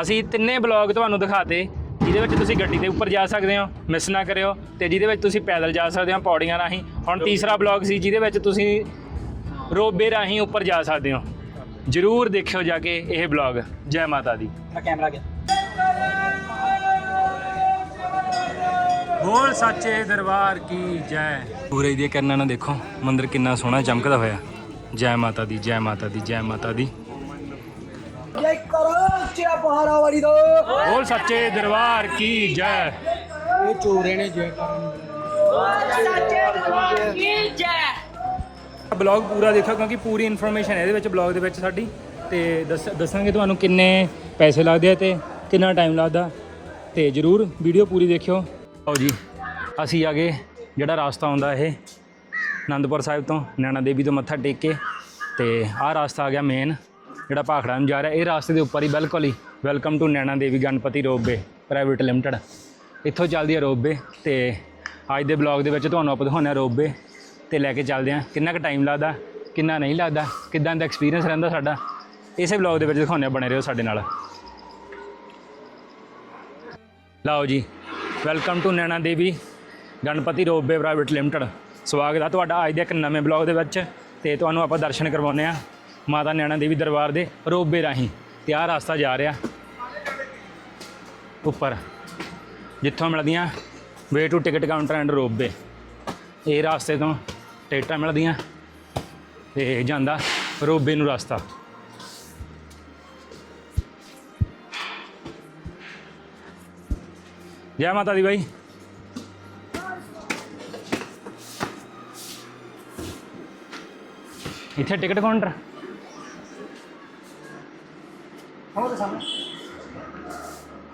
ਅਸੀਂ ਤਿੰਨੇ ਬਲੌਗ ਤੁਹਾਨੂੰ ਦਿਖਾਤੇ ਜਿਹਦੇ ਵਿੱਚ ਤੁਸੀਂ ਗੱਡੀ ਦੇ ਉੱਪਰ ਜਾ ਸਕਦੇ ਹੋ ਮਿਸ ਨਾ ਕਰਿਓ ਤੇ ਜਿਹਦੇ ਵਿੱਚ ਤੁਸੀਂ ਪੈਦਲ ਜਾ ਸਕਦੇ ਹੋ ਪੌੜੀਆਂ ਰਾਹੀਂ। ਹੁਣ ਤੀਸਰਾ ਬਲੌਗ ਸੀ ਜਿਹਦੇ ਵਿੱਚ ਤੁਸੀਂ ਰੋਬੇ ਰਾਹੀਂ ਉੱਪਰ ਜਾ ਸਕਦੇ ਹੋ। ਜਰੂਰ ਦੇਖਿਓ ਜਾ ਕੇ ਇਹ ਬਲੌਗ ਜੈ ਮਾਤਾ ਦੀ। ਆ ਕੈਮਰਾ ਗਿਆ ਬੋਲ ਸੱਚੇ ਦਰਬਾਰ ਕੀ ਜੈ। ਪੂਰੇ ਦੀ ਕਰਨਾ ਨਾ ਦੇਖੋ ਮੰਦਿਰ ਕਿੰਨਾ ਸੋਹਣਾ ਚਮਕਦਾ ਹੋਇਆ। ਜੈ ਮਾਤਾ ਦੀ ਜੈ ਮਾਤਾ ਦੀ ਜੈ ਮਾਤਾ ਦੀ। ਜੈ ਕਰੋ। ਚਿਆ ਪਹਾੜਾ ਵਾਲੀ ਦੋ। ਬੋਲ ਸੱਚੇ ਦਰਬਾਰ ਕੀ ਜੈ। ਇਹ ਚੋਰੇ ਨੇ ਜੈ ਕਰਨ। ਬਲੌਗ ਪੂਰਾ ਦੇਖੋ ਕਿਉਂਕਿ ਪੂਰੀ ਇਨਫੋਰਮੇਸ਼ਨ ਹੈ ਇਹਦੇ ਵਿੱਚ ਬਲੌਗ ਦੇ ਵਿੱਚ ਸਾਡੀ। ਤੇ ਦੱਸ- ਦੱਸਾਂਗੇ ਤੁਹਾਨੂੰ ਕਿੰਨੇ ਪੈਸੇ ਲੱਗਦੇ ਆ ਤੇ ਕਿੰਨਾ ਟਾਈਮ ਲੱਗਦਾ। ਤੇ ਜਰੂਰ ਵੀਡੀਓ ਪੂਰੀ ਦੇਖਿਓ। ਆਓ ਜੀ ਅਸੀਂ ਆ ਗਏ ਜਿਹੜਾ ਰਾਸਤਾ ਆਉਂਦਾ ਇਹ ਆਨੰਦਪੁਰ ਸਾਹਿਬ ਤੋਂ ਨੈਣਾ ਦੇਵੀ ਤੋਂ ਮੱਥਾ ਟੇਕ ਕੇ। ਤੇ ਆਹ ਰਾਸਤਾ ਆ ਗਿਆ ਮੇਨ ਜਿਹੜਾ ਭਾਖੜਾ ਨੂੰ ਜਾ ਰਿਹਾ, ਇਹ ਰਾਸਤੇ ਦੇ ਉੱਪਰ ਹੀ ਬਿਲਕੁਲ ਹੀ welcome to Naina Devi Ganpati ropeway private limited ਇੱਥੋਂ ਚੱਲਦੀ ਹੈ ਰੋਪਵੇ ਤੇ ਅੱਜ ਦੇ ਬਲੌਗ ਦੇ ਵਿੱਚ ਤੁਹਾਨੂੰ ਆਪਾਂ ਦਿਖਾਉਂਦੇ ਹਾਂ ਰੋਪਵੇ ਤੇ ਲੈ ਕੇ ਚੱਲਦੇ ਹਾਂ ਕਿੰਨਾ ਕੁ ਟਾਈਮ ਲੱਗਦਾ, ਕਿੰਨਾ ਨਹੀਂ ਲੱਗਦਾ, ਕਿੱਦਾਂ ਦਾ ਐਕਸਪੀਰੀਅੰਸ ਰਹਿੰਦਾ ਸਾਡਾ, ਇਸੇ ਬਲੌਗ ਦੇ ਵਿੱਚ ਦਿਖਾਉਂਦੇ ਹਾਂ ਬਣੇ ਰਹੋ ਸਾਡੇ ਨਾਲ। ਲਓ ਜੀ welcome to Naina Devi Ganpati ropeway private limited ਸਵਾਗਤ ਆ ਤੁਹਾਡਾ ਅੱਜ ਦੇ ਇੱਕ ਨਵੇਂ ਬਲੌਗ ਦੇ ਵਿੱਚ ਤੇ ਤੁਹਾਨੂੰ ਆਪਾਂ ਦਰਸ਼ਨ ਕਰਵਾਉਂਦੇ ਆ। ਮਾਤਾ ਨੈਣਾ ਦੇਵੀ ਦਰਬਾਰ ਦੇ ਰੋਪਵੇ ਰਾਹੀਂ ਤੇ ਆਹ ਰਸਤਾ ਜਾ ਰਿਹਾ। ਉੱਪਰ, ਜਿੱਥੋਂ ਮਿਲਦੀਆਂ way to ticket counter and ropeway ਇਹ ਰਸਤੇ ਤੋਂ ਟਿਕਟਾਂ ਮਿਲਦੀਆਂ ਤੇ ਜਾਂਦਾ ਰੋਪਵੇ ਨੂੰ ਰਸਤਾ। ਜੈ ਮਾਤਾ ਦੀ ਬਾਈ। ਇੱਥੇ ਟਿਕਟ ਕਾਊਂਟਰ ਹੋਰ ਸਾਹਮਣੇ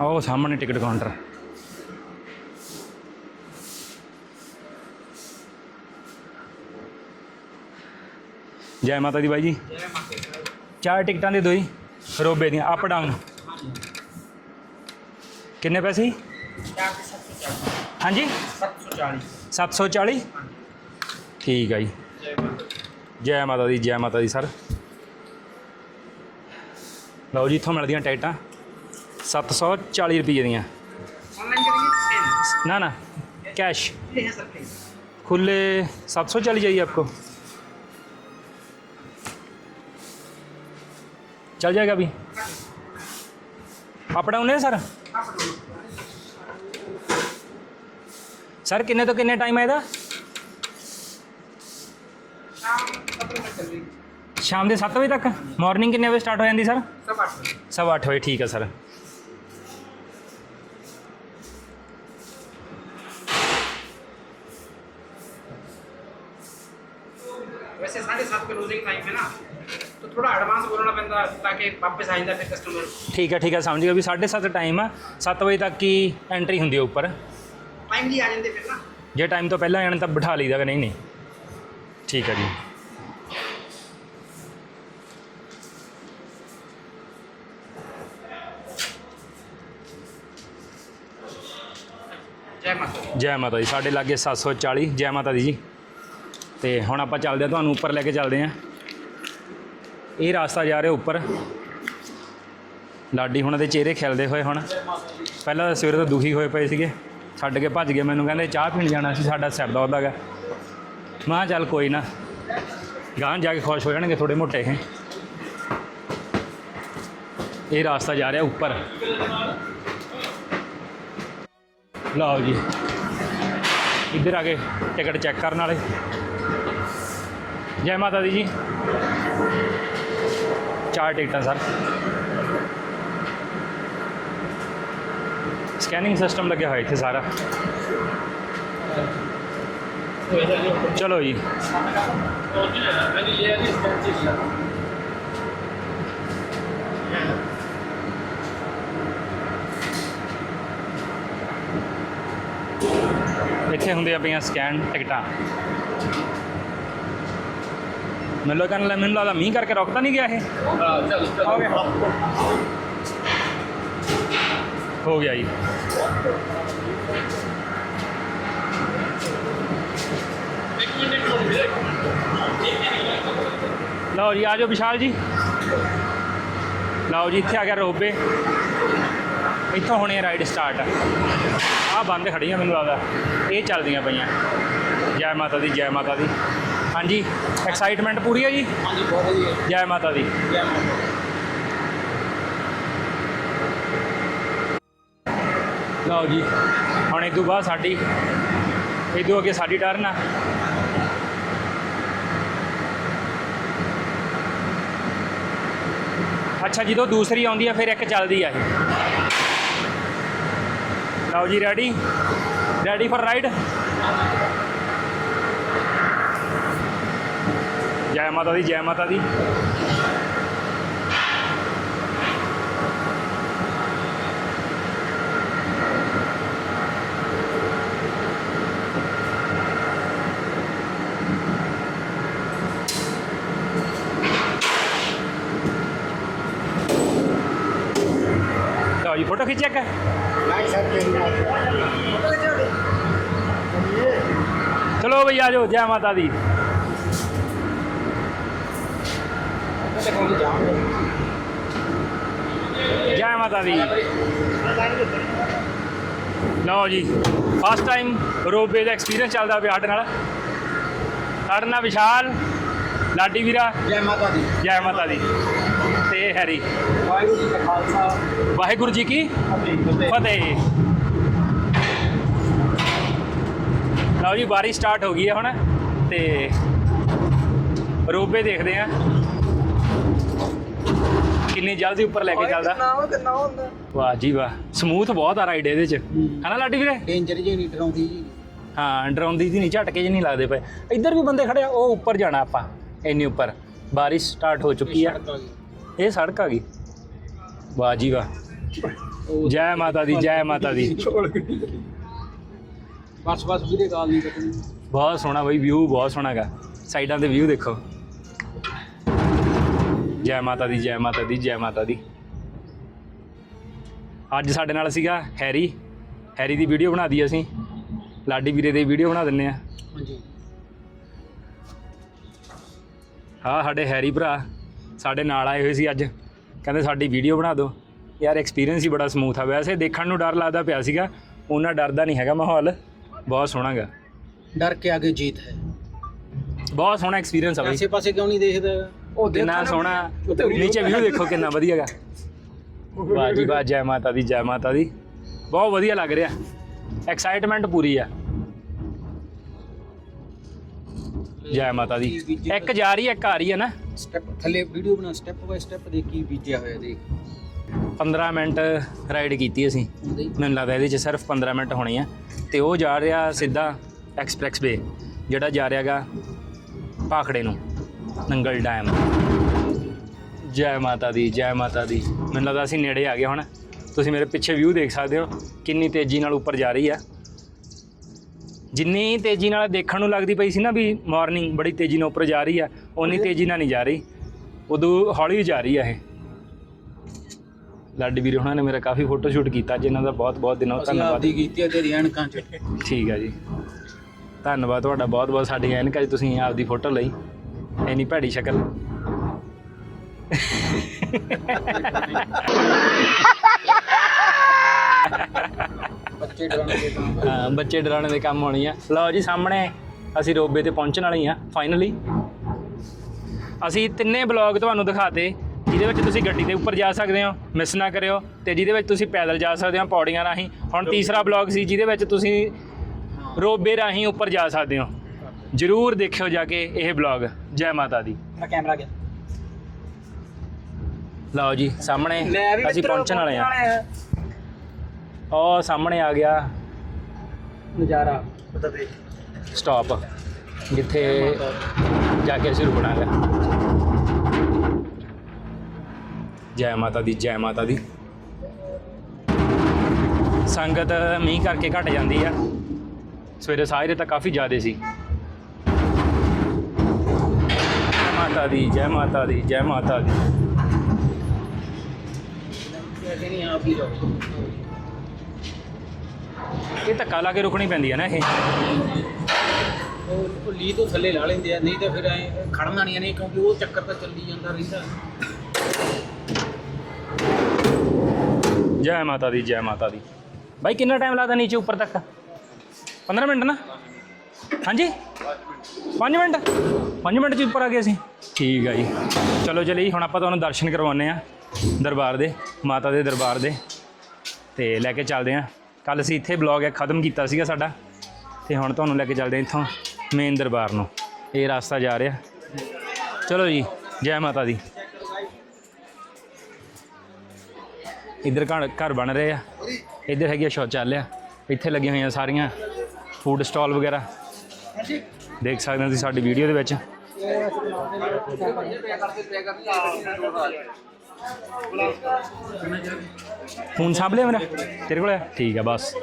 ਉਹ ਸਾਹਮਣੇ ਟਿਕਟ ਕਾਊਂਟਰ ਜੈ ਮਾਤਾ ਦੀ ਬਾਈ ਜੀ ਚਾਰ ਟਿਕਟਾਂ ਦੇ ਦੋ ਜੀ ਰੋਬੇ ਦੀਆਂ ਅਪ ਡਾਊਨ ਕਿੰਨੇ ਪੈਸੇ ਜੀ? ਹਾਂਜੀ। 740 740 ਠੀਕ ਆ ਜੀ। ਜੈ ਮਾਤਾ ਦੀ ਜੈ ਮਾਤਾ ਦੀ ਸਰ। ਲਓ ਜੀ ਇੱਥੋਂ ਮਿਲਦੀਆਂ ਟਿਕਟਾਂ 740 ਰੁਪਏ ਦੀਆਂ ऑनलाइन करेंगे ना ना कैश ये है सर प्लीज खुले सात सौ चली जाइए आपको चल जाएगा अभी अप डाउन है सर सर किन्ने तो किन्ने टाइम है ਇਹਦਾ ਸ਼ਾਮ ਦੇ 7 ਵਜੇ ਤੱਕ ਮਾਰਨਿੰਗ ਕਿੰਨੇ ਵਜੇ ਸਟਾਰਟ ਹੋ ਜਾਂਦੀ ਸਰ सब आठ बजे ਸਵਾ ਅੱਠ ਵਜੇ ਠੀਕ ਹੈ ਸਰ वैसे साढ़े सात का लूजिंग टाइम है ना तो थोड़ा एडवांस बोलना पैंदा ताकि वापस आ जाता फिर कस्टमर ਠੀਕ ਹੈ ਠੀਕ ਹੈ ਸਮਝ ਗਿਆ ਵੀ 7:30 ਟਾਈਮ ਆ 7 ਵਜੇ ਤੱਕ ਹੀ ਐਂਟਰੀ ਹੁੰਦੀ ਹੈ ਉੱਪਰ टाइमली आ जाते फिर ना ਜੇ ਟਾਈਮ ਤੋਂ ਪਹਿਲਾਂ ਆਣ ਤਾਂ ਬਿਠਾ ਲਈਦਾ ਕਿ ਨਹੀਂ ਨਹੀਂ ਠੀਕ ਹੈ ਜੀ ਜੈ ਮਾਤਾ ਦੀ, ਸਾਡੇ ਲਾਗੇ 740 ਜੈ ਮਾਤਾ ਦੀ ਜੀ। ਤੇ ਹੁਣ ਆਪਾਂ ਚੱਲਦੇ ਆ ਤੁਹਾਨੂੰ ਉੱਪਰ ਲੈ ਕੇ ਚੱਲਦੇ ਆ ਇਹ ਰਾਸਤਾ ਜਾ ਰਿਹਾ ਉੱਪਰ। ਲਾਡੀ ਹੁਣਾਂ ਦੇ ਚਿਹਰੇ ਖਿਲਦੇ ਹੋਏ ਹੁਣ। ਪਹਿਲਾਂ ਤਾਂ ਸਵੇਰੇ ਤਾਂ ਦੁਖੀ ਹੋਏ ਪਏ ਸੀਗੇ। ਛੱਡ ਕੇ ਭੱਜ ਗਏ, ਮੈਨੂੰ ਕਹਿੰਦੇ ਚਾਹ ਪੀਣ ਜਾਣਾ ਸੀ, ਸਾਡਾ ਸਿਰ ਦੁਖਦਾ ਗਾ ਮੈਂ ਕਿਹਾ ਚੱਲ ਕੋਈ ਨਾ ਗਾਂ ਜਾ ਕੇ ਖੁਸ਼ ਹੋ ਜਾਣਗੇ ਥੋੜੇ ਮੋਟੇ ਇਹ ਇਹ ਰਾਸਤਾ ਜਾ ਰਿਹਾ ਉੱਪਰ। ਲਓ ਜੀ। ਇੱਧਰ ਆ ਕੇ ਟਿਕਟ ਚੈੱਕ ਕਰਨ ਵਾਲੇ। ਜੈ ਮਾਤਾ ਦੀ ਜੀ। ਚਾਰ ਟਿਕਟਾਂ, ਸਰ। ਸਕੈਨਿੰਗ ਸਿਸਟਮ ਲੱਗਿਆ ਹੋਇਆ ਇੱਥੇ ਸਾਰਾ। ਚਲੋ ਜੀ। ਇੱਥੇ ਹੁੰਦੀਆਂ ਪਈਆਂ ਸਕੈਨ ਟਿਕਟਾਂ। ਮੈਨੂੰ ਲੱਗਾ ਨਾ, ਮੈਨੂੰ ਲੱਗਦਾ ਮੀਂਹ ਕਰਕੇ ਰੁਕਦਾ ਨਹੀਂ ਗਿਆ ਇਹ। ਹੋ ਗਿਆ। ਹੋ ਗਿਆ ਜੀ। ਲਓ ਜੀ, ਆ ਜਾਓ ਵਿਸ਼ਾਲ ਜੀ। ਲਓ ਜੀ, ਇੱਥੇ ਆ ਗਿਆ ਰੋਬੇ। ਇੱਥੋਂ ਹੁਣੇ ਰਾਈਡ ਸਟਾਰਟ। ਆ ਆਹ ਬੰਦ ਖੜੀਆਂ ਮੈਨੂੰ ਲੱਗਦਾ। ਇਹ ਚੱਲਦੀਆਂ ਪਈਆਂ। ਜੈ ਮਾਤਾ ਦੀ ਜੈ ਮਾਤਾ ਦੀ। ਹਾਂਜੀ ਐਕਸਾਈਟਮੈਂਟ ਪੂਰੀ ਹੈ ਜੀ? ਹਾਂਜੀ ਬਹੁਤ ਵਧੀਆ। ਜੈ ਮਾਤਾ ਦੀ। ਜੈ ਮਾਤਾ ਲਓ ਜੀ ਹੁਣ ਇਹ ਤੋਂ ਬਾਅਦ ਸਾਡੀ ਇਹ ਤੋਂ ਅੱਗੇ ਸਾਡੀ ਟਰਨ ਆ। ਅੱਛਾ ਜਦੋਂ ਦੂਸਰੀ ਆਉਂਦੀ ਆ ਫਿਰ ਇੱਕ ਚੱਲਦੀ ਆ ਇਹ। ਲਓ ਜੀ ਰੈਡੀ ਰੈਡੀ ਫॉर ਰਾਈਡ ਜੈ ਮਾਤਾ ਦੀ, ਜੈ ਮਾਤਾ ਦੀ। ਜੀ ਫੋਟੋ ਖਿੱਚਿਆ ਕਾ ਚਲੋ ਬਈ ਆ ਜਾਓ ਜੈ ਮਾਤਾ ਦੀ। ਜੈ ਮਾਤਾ ਦੀ। ਲਓ ਜੀ ਫਸਟ ਟਾਈਮ ਰੋਬੇ ਦਾ ਐਕਸਪੀਰੀਅੰਸ ਚੱਲਦਾ ਪਿਆ ਸਾਡੇ ਨਾਲ। ਸਾਡੇ ਨਾਲ ਵਿਸ਼ਾਲ ਲਾਡੀ ਵੀਰਾ ਜੈ ਮਾਤਾ ਦੀ। ਜੈ ਮਾਤਾ ਦੀ। ਤੇ ਹੈਰੀ ਵਾਹਿਗੁਰੂ ਜੀ। ਕਾ ਖਾਲਸਾ ਵਾਹਿਗੁਰੂ ਜੀ ਕੀ ਫਤਿਹ। ਲਓ ਜੀ ਬਾਰੀ ਸਟਾਰਟ ਹੋ ਗਈ ਹੈ ਹੁਣ ਤੇ ਰੋਬੇ ਦੇਖਦੇ ਆ ਕਿੰਨੀ ਜਲਦੀ ਉੱਪਰ ਲੈ ਕੇ ਚੱਲਦਾ। ਕਿੰਨਾ ਕਿੰਨਾ ਹੁੰਦਾ। ਵਾਹ ਜੀ ਵਾਹ ਸਮੂਥ ਬਹੁਤ ਆ ਰਾਈਡ ਇਹਦੇ ਚ। ਹਨਾ ਲਾਡੀ ਵੀਰੇ? ਡੇਂਜਰ ਜੀ ਨਹੀਂ ਡਰਾਉਂਦੀ ਜੀ। ਹਾਂ ਡਰਾਉਂਦੀ ਜੀ ਨਹੀਂ ਝਟਕੇ ਜੀ ਨਹੀਂ ਲੱਗਦੇ ਪਏ। ਇੱਧਰ ਵੀ ਬੰਦੇ ਖੜੇ ਆ ਉਹ ਉੱਪਰ ਜਾਣਾ ਆਪਾਂ ਇੰਨੀ ਉੱਪਰ। ਬਾਰਿਸ਼ ਸਟਾਰਟ ਹੋ ਚੁੱਕੀ ਆ। ਇਹ ਸੜਕ ਆ ਗਈ। ਵਾਹ ਜੀ ਵਾਹ। ਜੈ ਮਾਤਾ ਦੀ ਜੈ ਮਾਤਾ ਦੀ। ਬਸ ਬਸ ਵੀਰੇ ਗਾਲ ਨਹੀਂ ਕੱਢਣੀ। ਬਹੁਤ ਸੋਹਣਾ ਬਈ ਵਿਊ ਬਹੁਤ ਸੋਹਣਾ ਹੈਗਾ। ਸਾਈਡਾਂ ਤੇ ਵਿਊ ਦੇਖੋ। ਜੈ ਮਾਤਾ ਦੀ ਜੈ ਮਾਤਾ ਦੀ ਜੈ ਮਾਤਾ ਦੀ। ਅੱਜ ਸਾਡੇ ਨਾਲ ਸੀਗਾ ਹੈਰੀ। ਹੈਰੀ ਦੀ ਵੀਡੀਓ ਬਣਾ ਦੀ ਅਸੀਂ। ਲਾਡੀ ਵੀਰੇ ਦੀ ਵੀਡੀਓ ਬਣਾ ਦਿੰਨੇ ਆ ਹਾਂਜੀ। ਹਾਂ ਸਾਡੇ ਹੈਰੀ ਭਰਾ। ਸਾਡੇ ਨਾਲ ਆਏ ਹੋਏ ਸੀ ਅੱਜ। ਕਹਿੰਦੇ ਸਾਡੀ ਵੀਡੀਓ ਬਣਾ ਦਿਓ। ਯਾਰ ਐਕਸਪੀਰੀਅੰਸ ਹੀ ਬੜਾ ਸਮੂਥ ਆ। ਵੈਸੇ ਦੇਖਣ ਨੂੰ ਡਰ ਲੱਗਦਾ ਪਿਆ ਸੀਗਾ। ਉਹਨਾਂ ਡਰਦਾ ਨਹੀਂ ਹੈਗਾ ਮਾਹੌਲ। ਬਹੁਤ ਸੋਹਣਾ ਗਾ। ਡਰ ਕੇ ਆਗੇ ਜੀਤ ਹੈ। ਬਹੁਤ ਸੋਹਣਾ ਐਕਸਪੀਰੀਅੰਸ ਆ ਬਈ। ਆਸੇ ਪਾਸੇ ਕਿਉਂ ਨਹੀਂ ਦੇਖਦਾ? ਉਹ ਕਿੰਨਾ ਸੋਹਣਾ। ਨੀਚੇ ਵਿਊ ਦੇਖੋ ਕਿੰਨਾ ਵਧੀਆ ਗਾ। ਵਾਹ ਜੀ ਵਾਹ ਜੈ ਮਾਤਾ ਦੀ ਜੈ ਮਾਤਾ ਦੀ। ਬਹੁਤ ਵਧੀਆ ਲੱਗ ਰਿਹਾ। ਐਕਸਾਈਟਮੈਂਟ ਪੂਰੀ ਆ। ਜੈ ਮਾਤਾ ਦੀ। ਇੱਕ ਜਾ ਰਹੀ ਹੈ ਇੱਕ ਆ ਰਹੀ ਹੈ ਨਾ। ਸਟੈਪ ਥੱਲੇ ਵੀਡੀਓ ਬਣਾ ਸਟੈਪ ਬਾਈ ਸਟੈਪ ਦੇ ਕੀ ਬੀਜਿਆ ਹੋਇਆ ਦੇਖ। 15 ਮਿੰਟ ਰਾਈਡ ਕੀਤੀ ਅਸੀਂ। ਮੈਨੂੰ ਲੱਗਦਾ ਇਹਦੇ 'ਚ ਸਿਰਫ 15 ਮਿੰਟ ਹੋਣੇ ਆ। ਤੇ ਉਹ ਜਾ ਰਿਹਾ ਸਿੱਧਾ ਐਕਸਪ੍ਰੈਸ ਵੇ ਜਿਹੜਾ ਜਾ ਰਿਹਾਗਾ ਪਾਖੜੇ ਨੂੰ ਨੰਗਲ ਡੈਮ ਜੈ ਮਾਤਾ ਦੀ ਜੈ ਮਾਤਾ ਦੀ। ਮੈਨੂੰ ਲੱਗਦਾ ਅਸੀਂ ਨੇੜੇ ਆ ਗਏ ਹੁਣ। ਤੁਸੀਂ ਮੇਰੇ ਪਿੱਛੇ ਵਿਊ ਦੇਖ ਸਕਦੇ ਹੋ ਕਿੰਨੀ ਤੇਜ਼ੀ ਨਾਲ ਉੱਪਰ ਜਾ ਰਹੀ ਆ। ਜਿੰਨੀ ਤੇਜ਼ੀ ਨਾਲ ਦੇਖਣ ਨੂੰ ਲੱਗਦੀ ਪਈ ਸੀ ਨਾ ਵੀ ਮਾਰਨਿੰਗ ਬੜੀ ਤੇਜ਼ੀ ਨਾਲ ਉੱਪਰ ਜਾ ਰਹੀ ਆ ਉਨੀ ਤੇਜ਼ੀ ਨਾਲ ਨਹੀਂ ਜਾ ਰਹੀ। ਉਦੋਂ ਹੌਲੀ ਜਾ ਰਹੀ ਆ ਇਹ। ਲਾਡੀ ਵੀਰੇ ਉਹਨਾਂ ਨੇ ਮੇਰਾ ਕਾਫੀ ਫੋਟੋ ਸ਼ੂਟ ਕੀਤਾ ਜਿਨ੍ਹਾਂ ਦਾ ਬਹੁਤ ਬਹੁਤ ਦਿਨੋਂ ਅਸੀਂ ਧੰਨਵਾਦ। ਆਪਦੀ ਕੀਤੀ ਆ ਤੇਰੀ ਐਨਕਾਂ ਚ। ਠੀਕ ਆ ਜੀ। ਧੰਨਵਾਦ ਤੁਹਾਡਾ ਬਹੁਤ ਬਹੁਤ ਸਾਡੀ ਐਨਕਾਂ 'ਚ ਤੁਸੀਂ ਆਪਦੀ ਫੋਟੋ ਲਈ। ਇੰਨੀ ਭੈੜੀ ਸ਼ਕਲ। ਬੱਚੇ ਡਰਾਉਣੇ ਦੇ ਕੰਮ ਹਾਂ, ਬੱਚੇ ਡਰਾਉਣੇ ਦੇ ਕੰਮ ਹੋਣੀ ਆ। ਲਓ ਜੀ ਸਾਹਮਣੇ ਅਸੀਂ ਰੋਬੇ ਤੇ ਪਹੁੰਚਣ ਵਾਲੇ ਆ ਫਾਈਨਲੀ ਅਸੀਂ ਤਿੰਨੇ ਬਲੌਗ ਤੁਹਾਨੂੰ ਦਿਖਾਤੇ ਜਿਹਦੇ ਵਿੱਚ ਤੁਸੀਂ ਗੱਡੀ ਦੇ ਉੱਪਰ ਜਾ ਸਕਦੇ ਹੋ ਮਿਸ ਨਾ ਕਰਿਓ ਤੇ ਜਿਹਦੇ ਵਿੱਚ ਤੁਸੀਂ ਪੈਦਲ ਜਾ ਸਕਦੇ ਹੋ ਪੌੜੀਆਂ ਰਾਹੀਂ। ਹੁਣ ਤੀਸਰਾ ਬਲੌਗ ਸੀ ਜਿਹਦੇ ਵਿੱਚ ਤੁਸੀਂ ਰੋਬੇ ਰਾਹੀਂ ਉੱਪਰ ਜਾ ਸਕਦੇ ਹੋ। ਜਰੂਰ ਦੇਖਿਓ ਜਾ ਕੇ ਇਹ ਬਲੌਗ ਜੈ ਮਾਤਾ ਦੀ। ਕੈਮਰਾ ਗਿਆ ਲਓ ਜੀ ਸਾਹਮਣੇ ਅਸੀਂ ਪਹੁੰਚਣ ਵਾਲੇ ਆ ਉਹ ਸਾਹਮਣੇ ਆ ਗਿਆ। ਨਜ਼ਾਰਾ। ਪਤਾ ਦੇ ਸਟਾਪ ਜਿੱਥੇ ਜਾ ਕੇ ਅਸੀਂ ਰੁਕਣਾਗਾ ਜੈ ਮਾਤਾ ਦੀ ਜੈ ਮਾਤਾ ਦੀ। ਸੰਗਤ ਮੀਂਹ ਕਰਕੇ ਘਟ ਜਾਂਦੀ ਆ। ਸਵੇਰੇ ਸਾਜਰੇ ਤਾਂ ਕਾਫੀ ਜ਼ਿਆਦੇ ਸੀ। ਜੈ ਮਾਤਾ ਦੀ ਜੈ ਮਾਤਾ ਦੀ ਜੈ ਮਾਤਾ ਦੀ। ਨਹੀਂ ਆਪ ਹੀ ਇਹ ਧੱਕਾ ਲਾ ਕੇ ਰੁਕਣੀ ਪੈਂਦੀ ਆ ਨਾ ਇਹ। ਉਹ ਲੀ ਤੋਂ ਥੱਲੇ ਲਾ ਲੈਂਦੇ ਆ ਨਹੀਂ ਤਾਂ ਫਿਰ ਐ ਖੜਨਾ ਨਹੀਂ ਨਹੀਂ ਕਿਉਂਕਿ ਉਹ ਚੱਕਰ ਤਾਂ ਚੱਲੀ ਜਾਂਦਾ ਰਹਿੰਦਾ। ਜੈ ਮਾਤਾ ਦੀ ਜੈ ਮਾਤਾ ਦੀ। ਬਾਈ ਕਿੰਨਾ ਟਾਈਮ ਲੱਗਦਾ ਨੀਚੇ ਉੱਪਰ ਤੱਕ? 15 ਮਿੰਟ ਨਾ? ਹਾਂਜੀ? 5 ਮਿੰਟ? 5 ਮਿੰਟ ਚ ਉੱਪਰ ਆ ਗਏ ਅਸੀਂ। ਠੀਕ ਆ ਜੀ। ਚਲੋ ਚਲੀ ਹੁਣ ਆਪਾਂ ਤੁਹਾਨੂੰ ਦਰਸ਼ਨ ਕਰਵਾਉਂਦੇ ਆ ਦਰਬਾਰ ਦੇ ਮਾਤਾ ਦੇ ਦਰਬਾਰ ਦੇ। ਤੇ ਲੈ ਕੇ ਚੱਲਦੇ ਆ। ਕੱਲ ਅਸੀਂ ਇੱਥੇ ਬਲੌਗ ਖਤਮ ਕੀਤਾ ਸੀਗਾ ਸਾਡਾ, ਤੇ ਹੁਣ ਤੁਹਾਨੂੰ ਲੈ ਕੇ ਚੱਲਦੇ ਆ ਇੱਥੋਂ ਮੇਨ ਦਰਬਾਰ ਨੂੰ। ਇਹ ਰਸਤਾ ਜਾ ਰਿਹਾ। ਚਲੋ ਜੀ, ਜੈ ਮਾਤਾ ਦੀ। ਇੱਧਰ ਘਰ ਘਰ ਬਣ ਰਹੇ ਆ। ਇੱਧਰ ਹੈਗੀ ਆ ਸ਼ੌਚਾਲਿਆ। ਇੱਥੇ ਲੱਗੀਆਂ ਹੋਈਆਂ ਸਾਰੀਆਂ ਫੂਡ ਸਟਾਲ ਵਗੈਰਾ। ਦੇਖ ਸਕਦੇ ਹੋ ਤੁਸੀਂ ਸਾਡੀ ਵੀਡੀਓ ਦੇ ਵਿੱਚ। ਫੋਨ ਸਾਂਭ ਲਿਆ ਮੇਰਾ? ਤੇਰੇ ਕੋਲ ਹੈ ਠੀਕ ਹੈ ਬਸ।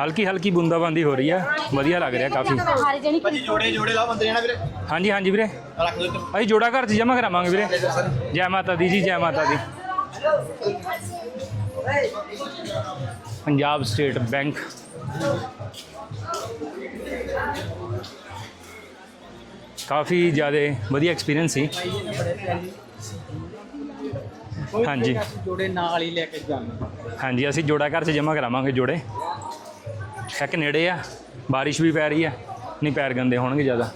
ਹਲਕੀ ਹਲਕੀ ਬੂੰਦਾਬਾਂਦੀ ਹੋ ਰਹੀ ਹੈ ਵਧੀਆ ਲੱਗ ਰਿਹਾ ਕਾਫੀ। ਹਾਰੀ ਜਣੀ ਭਾਜੀ ਜੋੜੇ ਜੋੜੇ ਲਾ ਬੰਦੇ ਨੇ ਵੀਰੇ। ਹਾਂਜੀ ਹਾਂਜੀ ਵੀਰੇ। ਰੱਖ ਅਸੀਂ ਜੋੜਾ ਘਰ 'ਚ ਜਮ੍ਹਾਂ ਕਰਾਵਾਂਗੇ ਵੀਰੇ। ਜੈ ਮਾਤਾ ਦੀ ਜੀ ਜੈ ਮਾਤਾ ਦੀ। Punjab State Bank. ਕਾਫੀ ਜ਼ਿਆਦਾ ਵਧੀਆ ਐਕਸਪੀਰੀਅੰਸ ਸੀ। ਹਾਂਜੀ। ਜੋੜੇ ਨਾਲ ਹੀ ਲੈ ਕੇ ਜਾਣਾ। ਹਾਂਜੀ ਅਸੀਂ ਜੋੜਾ ਘਰ 'ਚ ਜਮ੍ਹਾਂ ਕਰਾਵਾਂਗੇ ਜੋੜੇ। ਇੱਕ ਨੇੜੇ ਆ ਬਾਰਿਸ਼ ਵੀ ਪੈ ਰਹੀ ਆ ਨਹੀਂ ਪੈਰ ਗੰਦੇ ਹੋਣਗੇ ਜ਼ਿਆਦਾ।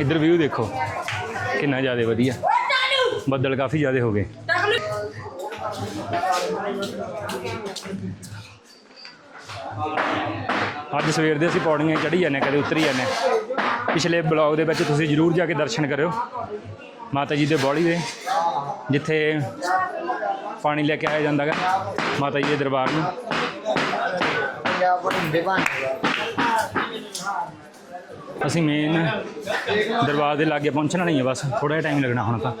ਇੱਧਰ ਵਿਊ ਦੇਖੋ ਕਿੰਨਾ ਜ਼ਿਆਦਾ ਵਧੀਆ। ਬੱਦਲ ਕਾਫੀ ਜ਼ਿਆਦਾ ਹੋ ਗਏ। ਅੱਜ ਸਵੇਰ ਦੇ ਅਸੀਂ ਪੌੜੀਆਂ ਚੜ੍ਹੀ ਜਾਂਦੇ ਹਾਂ, ਕਦੇ ਉਤਰੀ ਜਾਂਦੇ ਹਾਂ। ਪਿਛਲੇ ਬਲੌਗ ਦੇ ਵਿੱਚ ਤੁਸੀਂ ਜਰੂਰ ਜਾ ਕੇ ਦਰਸ਼ਨ ਕਰਿਓ। ਮਾਤਾ ਜੀ ਦੇ ਬੌਲੀ ਦੇ ਜਿੱਥੇ ਪਾਣੀ ਲੈ ਕੇ ਆਇਆ ਜਾਂਦਾ ਗਾ ਮਾਤਾ ਜੀ ਦੇ ਦਰਬਾਰ ਨੂੰ। ਅਸੀਂ ਮੇਨ ਦਰਬਾਰ ਦੇ ਲਾਗੇ ਪਹੁੰਚਣਾ ਨਹੀਂ ਹੈ ਬਸ ਥੋੜਾ ਜਿਹਾ ਟਾਈਮ ਲੱਗਣਾ ਹੁਣ ਤਾਂ।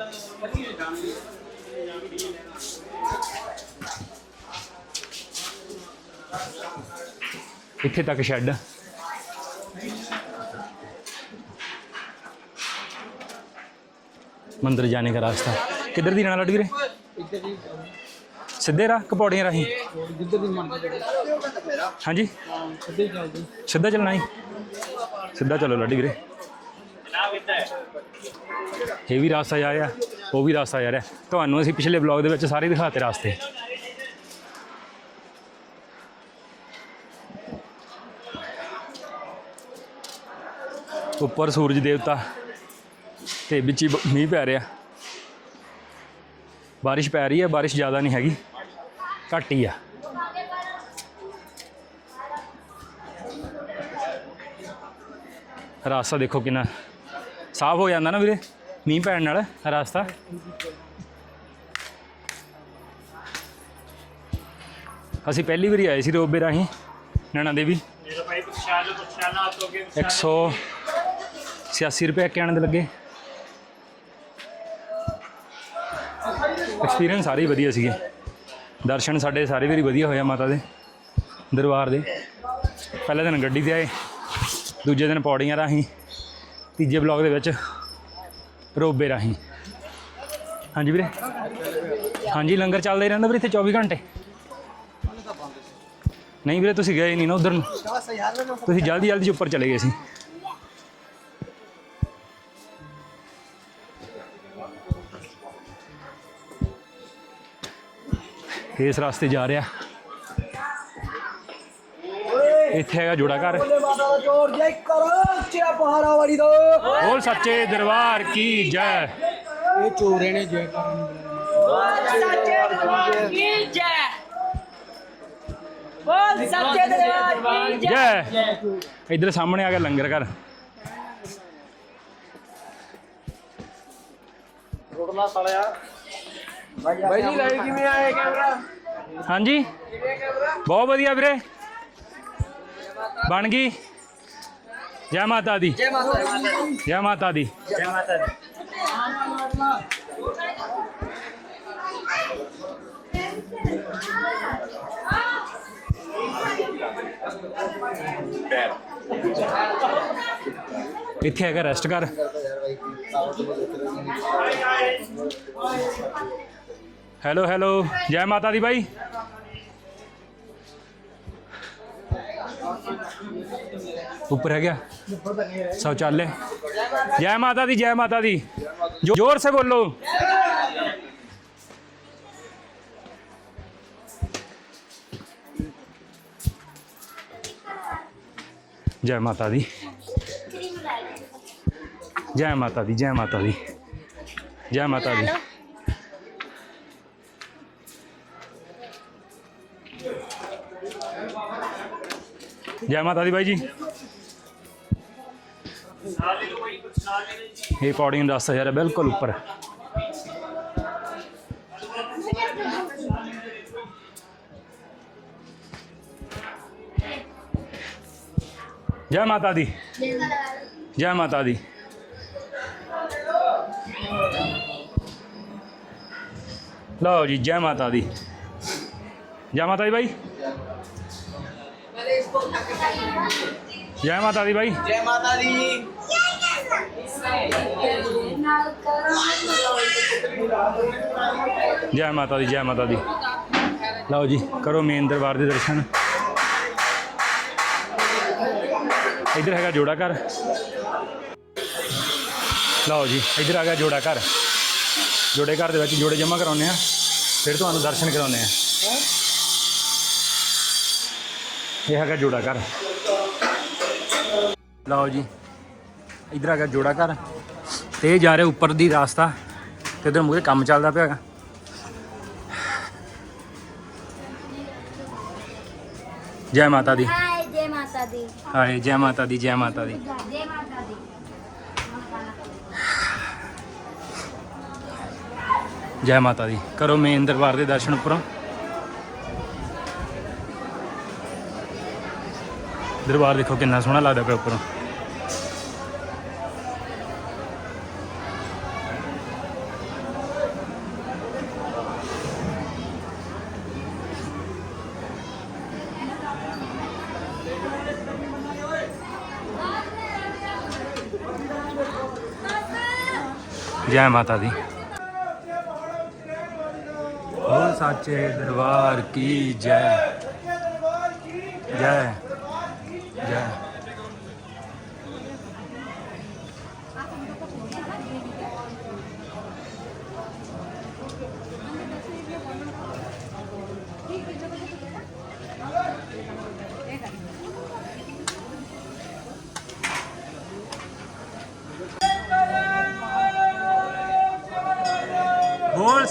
ਇੱਥੇ ਤੱਕ ਸ਼ੈੱਡ ਮੰਦਰ ਜਾਣੇ ਦਾ ਰਾਸਤਾ। ਕਿੱਧਰ ਦੀ ਜਾਣਾ ਲੱਡ ਸਿੱਧੇ ਰਾਹ, ਕਪੌੜੀਆਂ ਰਾਹੀਂ? ਜਿੱਧਰ ਦੀ ਮੰਨ ਹਾਂਜੀ। ਸਿੱਧੇ ਚੱਲਦੇ ਸਿੱਧਾ ਚੱਲਣਾ ਹੀ ਸਿੱਧਾ ਚਲੋ ਲੱਡੀ ਵੀਰੇ ਇਹ ਵੀ ਰਾਸਤਾ ਜਾ ਰਿਹਾ, ਉਹ ਵੀ ਰਾਸਤਾ ਜਾ ਰਿਹਾ। ਤੁਹਾਨੂੰ ਅਸੀਂ ਪਿਛਲੇ ਬਲੌਗ ਦੇ ਵਿੱਚ ਸਾਰੇ ਦਿਖਾਤੇ ਰਾਸਤੇ। ਉੱਪਰ ਸੂਰਜ ਦੇਵਤਾ ਤੇ ਵਿੱਚ ਹੀ ਮੀਂਹ ਪੈ ਰਿਹਾ। ਬਾਰਿਸ਼ ਪੈ ਰਹੀ ਹੈ ਬਾਰਿਸ਼ ਜ਼ਿਆਦਾ ਨਹੀਂ ਹੈਗੀ ਘੱਟ ਹੀ ਆ। ਰਾਸਤਾ ਦੇਖੋ ਕਿੰਨਾ ਸਾਫ਼ ਹੋ ਜਾਂਦਾ ਨਾ ਵੀਰੇ ਮੀਂਹ ਪੈਣ ਨਾਲ ਰਾਸਤਾ। ਅਸੀਂ ਪਹਿਲੀ ਵਾਰੀ ਆਏ ਸੀ ਰੋਬੇ ਰਾਹੀਂ ਨੈਣਾ ਦੇਵੀ। 186 ਰੁਪਏ ਕਹਿਣ ਦੇ ਲੱਗੇ। ਐਕਸਪੀਰੀਅੰਸ ਸਾਰੇ ਹੀ ਵਧੀਆ ਸੀਗੇ। ਦਰਸ਼ਨ ਸਾਡੇ ਸਾਰੇ ਵਾਰੀ ਵਧੀਆ ਹੋਇਆ ਮਾਤਾ ਦੇ, ਦਰਬਾਰ ਦੇ। ਪਹਿਲੇ ਦਿਨ ਗੱਡੀ ਤੇ ਆਏ, ਦੂਜੇ ਦਿਨ ਪੌੜੀਆਂ ਰਾਹੀਂ, ਤੀਜੇ ਬਲੌਗ ਦੇ ਵਿੱਚ ਰੋਬੇ ਰਾਹੀਂ। ਹਾਂਜੀ ਵੀਰੇ? ਹਾਂਜੀ, ਲੰਗਰ ਚੱਲਦਾ ਹੀ ਰਹਿੰਦਾ ਵੀਰੇ ਇੱਥੇ 24 ਘੰਟੇ। ਨਹੀਂ ਵੀਰੇ, ਤੁਸੀਂ ਗਏ ਨਹੀਂ ਨਾ ਉਧਰ ਨੂੰ। ਤੁਸੀਂ ਜਲਦੀ ਜਲਦੀ ਉੱਪਰ ਚਲੇ ਗਏ ਸੀ। ਇਸ ਰਸਤੇ ਜਾ ਰਿਹਾ। ਇੱਥੇ ਹੈਗਾ ਜੋੜਾ ਘਰ। ਮਾਤਾ ਦਾ ਜੋੜ ਜੈ ਕਰੋ ਚਿਆ ਪਹਾੜਾ ਵਾਲੀ ਦਾ। ਬੋਲ ਸੱਚੇ ਦਰਬਾਰ ਕੀ ਜੈ। ਇਹ ਚੋਰੇ ਨੇ ਜੇ ਕਰਨ ਕੀ ਜੈ। ਬੋਲ ਸੱਚੇ ਦਰਬਾਰ ਕੀ ਜੈ। ਜੈ। ਇਧਰ ਸਾਹਮਣੇ ਆ ਗਿਆ ਲੰਗਰ ਘਰ। ਰੋੜਨਾ ਸਾਲਿਆ। ਬਾਈ ਜੀ ਲਾਈਵ ਕਿਵੇਂ ਆਏ ਕੈਮਰਾ ਹਾਂਜੀ ਬਹੁਤ ਵਧੀਆ ਵੀਰੇ ਬਣ ਗਈ ਜੈ ਮਾਤਾ ਦੀ ਜੈ ਮਾਤਾ ਦੀ ਜੈ ਮਾਤਾ ਦੀ ਜੈ ਮਾਤਾ ਦੀ ਇੱਥੇ ਹੈਗਾ ਰੈਸਟ ਘਰ ਹੈਲੋ ਹੈਲੋ ਜੈ ਮਾਤਾ ਦੀ ਬਾਈ ਉੱਪਰ ਹੈ ਗਿਆ शौचालय जय माता दी जय माता दी जो- जोर से बोलो जय माता दी जय माता दी जय माता दी जय माता दी ਜੈ ਮਾਤਾ ਦੀ ਬਾਈ ਜੀ। ਇਹ ਪੌੜੀਆਂ ਯਾਰ ਬਿਲਕੁਲ ਉੱਪਰ। ਜੈ ਮਾਤਾ ਦੀ। ਜੈ ਮਾਤਾ ਦੀ। ਲਓ ਜੀ, ਜੈ ਮਾਤਾ ਦੀ। ਜੈ ਮਾਤਾ ਦੀ ਬਾਈ। ਜੈ ਮਾਤਾ ਦੀ ਬਾਈ। ਜੈ ਮਾਤਾ ਦੀ। ਜੈ ਮਾਤਾ ਦੀ ਜੈ ਮਾਤਾ ਦੀ। ਲਓ ਜੀ ਕਰੋ ਮੇਨ ਦਰਬਾਰ ਦੇ ਦਰਸ਼ਨ। ਇੱਧਰ ਹੈਗਾ ਜੋੜਾ ਘਰ। ਲਓ ਜੀ ਇੱਧਰ ਆ ਗਿਆ ਜੋੜਾ ਘਰ। ਜੋੜੇ ਘਰ ਦੇ ਵਿੱਚ ਜੋੜੇ ਜਮ੍ਹਾਂ ਕਰਾਉਨੇ ਆ ਫਿਰ ਤੁਹਾਨੂੰ ਦਰਸ਼ਨ ਕਰਾਉਨੇ ਆ ਇਹ ਹੈਗਾ ਜੋੜਾ ਘਰ। ਲਓ ਜੀ ਇੱਧਰ ਆ ਗਿਆ ਜੋੜਾ ਘਰ। ਤੇ ਜਾ ਰਿਹਾ ਉੱਪਰ ਦੀ ਰਾਸਤਾ ਤੇ ਇਧਰ ਮੂਰੇ ਕੰਮ ਚੱਲਦਾ ਪਿਆ ਹੈਗਾ। ਜੈ ਮਾਤਾ ਦੀ। ਹਾਏ ਜੈ ਮਾਤਾ ਦੀ। ਹਾਏ ਜੈ ਮਾਤਾ ਦੀ ਜੈ ਮਾਤਾ ਦੀ। ਜੈ ਮਾਤਾ ਦੀ। ਜੈ ਮਾਤਾ ਦੀ। ਕਰੋ ਮੇਨ ਦਰਬਾਰ ਦੇ ਦਰਸ਼ਨ ਉੱਪਰੋਂ। ਦਰਬਾਰ ਦੇਖੋ ਕਿੰਨਾ ਸੋਹਣਾ ਲੱਗਦਾ ਪਿਆ ਉੱਪਰੋਂ। ਜੈ ਮਾਤਾ ਦੀ। ਹੋ ਸੱਚੇ ਦਰਬਾਰ ਕੀ ਜੈ। ਜੈ।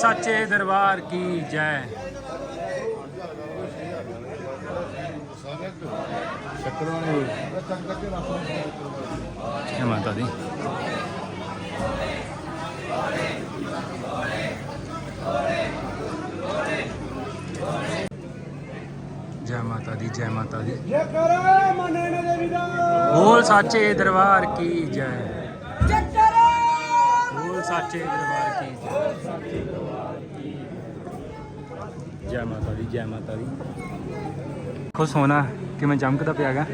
ਸੱਚੇ ਦਰਬਾਰ ਕੀ ਜੈ? ਸ਼ਕਰਵਾਨੀ ਮਾਤਾ ਦੀ। ਜੈ ਮਾਤਾ ਦੀ ਜੈ ਮਾਤਾ ਦੀ। ਬੋਲ ਸਾਚੇ ਦਰਬਾਰ ਕੀ ਜੈ? ਬੋਲ ਸਾਚੇ ਦਰਬਾਰ ਕੀ ਜੈ? ਜੈ ਮਾਤਾ ਦੀ, ਜੈ ਮਾਤਾ ਦੀ। ਦੇਖੋ ਸੋਨਾ, ਕਿਵੇਂ ਚਮਕਦਾ ਪਿਆਗਾ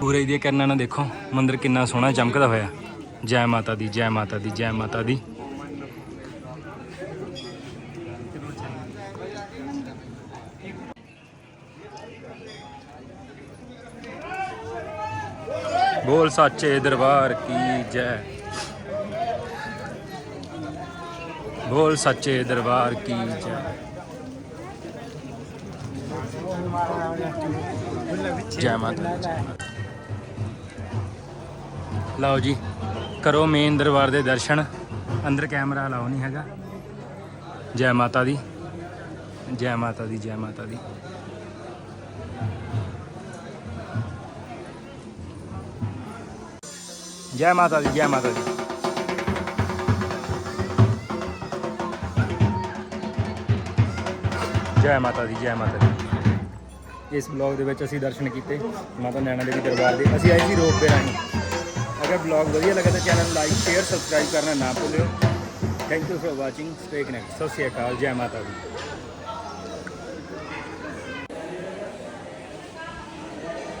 ਪੂਰੇ ਦੀਆਂ ਕਰਨਾ ਨਾ ਦੇਖੋ, ਮੰਦਿਰ ਕਿੰਨਾ ਸੋਹਣਾ ਚਮਕਦਾ ਹੋਇਆ। ਜੈ ਮਾਤਾ ਦੀ, ਜੈ ਮਾਤਾ ਦੀ, ਜੈ ਮਾਤਾ ਦੀ। ਬੋਲ ਸੱਚੇ ਦਰਬਾਰ ਕੀ ਜੈ। ਬੋਲ ਸੱਚੇ ਦਰਬਾਰ ਕੀ ਜੈ। ਜੈ ਮਾਤਾ ਲਓ ਜੀ, ਕਰੋ ਮੇਨ ਦਰਬਾਰ ਦੇ ਦਰਸ਼ਨ। ਅੰਦਰ ਕੈਮਰਾ ਲਾਓ, ਨਹੀਂ ਹੈਗਾ। ਜੈ ਮਾਤਾ ਦੀ, ਜੈ ਮਾਤਾ ਦੀ, ਜੈ ਮਾਤਾ ਦੀ। ਜੈ ਮਾਤਾ ਦੀ, ਜੈ ਮਾਤਾ ਦੀ। ਜੈ ਮਾਤਾ ਦੀ, ਜੈ ਮਾਤਾ ਦੀ। ਇਸ ਬਲੌਗ ਦੇ ਵਿੱਚ ਅਸੀਂ ਦਰਸ਼ਨ ਕੀਤੇ ਮਾਤਾ ਨੈਣਾ ਦੇਵੀ ਦਰਬਾਰ ਦੇ। ਅਸੀਂ ਆਏ ਸੀ ਰੋਪ ਦੇ ਰਾਹੀਂ। ਅਗਰ ਬਲੌਗ ਵਧੀਆ ਲੱਗਾ ਤਾਂ ਚੈਨਲ ਲਾਈਕ ਸ਼ੇਅਰ ਸਬਸਕ੍ਰਾਈਬ ਕਰਨਾ ਨਾ ਭੁੱਲਿਓ। Thank you for watching stay connect ਸਤਿ ਸ਼੍ਰੀ ਅਕਾਲ, ਜੈ ਮਾਤਾ ਦੀ।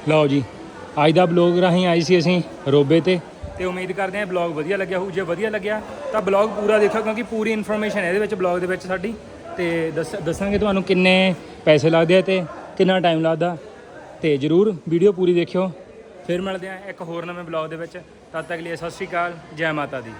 ਲਓ ਜੀ, ਅੱਜ ਦਾ ਬਲੌਗ ਰਾਹੀਂ ਆਈ ਸੀ ਅਸੀਂ ਰੋਬੇ ਤੇ। ਤੇ ਉਮੀਦ ਕਰਦੇ ਹਾਂ ਬਲੌਗ ਵਧੀਆ ਲੱਗਿਆ ਹੋਊ। ਜੇ ਵਧੀਆ ਲੱਗਿਆ ਤਾਂ ਬਲੌਗ ਪੂਰਾ ਦੇਖੋ ਕਿਉਂਕਿ ਪੂਰੀ ਇਨਫੋਰਮੇਸ਼ਨ ਹੈ ਇਹਦੇ ਵਿੱਚ ਬਲੌਗ ਦੇ ਵਿੱਚ ਸਾਡੀ। ਤੇ ਦੱਸ- ਦੱਸਾਂਗੇ ਤੁਹਾਨੂੰ ਕਿੰਨੇ ਪੈਸੇ ਲੱਗਦੇ ਆ ਤੇ ਕਿੰਨਾ ਟਾਈਮ ਲੱਗਦਾ। ਤੇ ਜਰੂਰ ਵੀਡੀਓ ਪੂਰੀ ਦੇਖਿਓ। ਫਿਰ ਮਿਲਦੇ ਆ ਇੱਕ ਹੋਰ ਨਵੇਂ ਬਲੌਗ ਦੇ ਵਿੱਚ। ਤਦ ਤੱਕ ਲਈ ਸਤਿ ਸ਼੍ਰੀ ਅਕਾਲ, ਜੈ ਮਾਤਾ ਦੀ।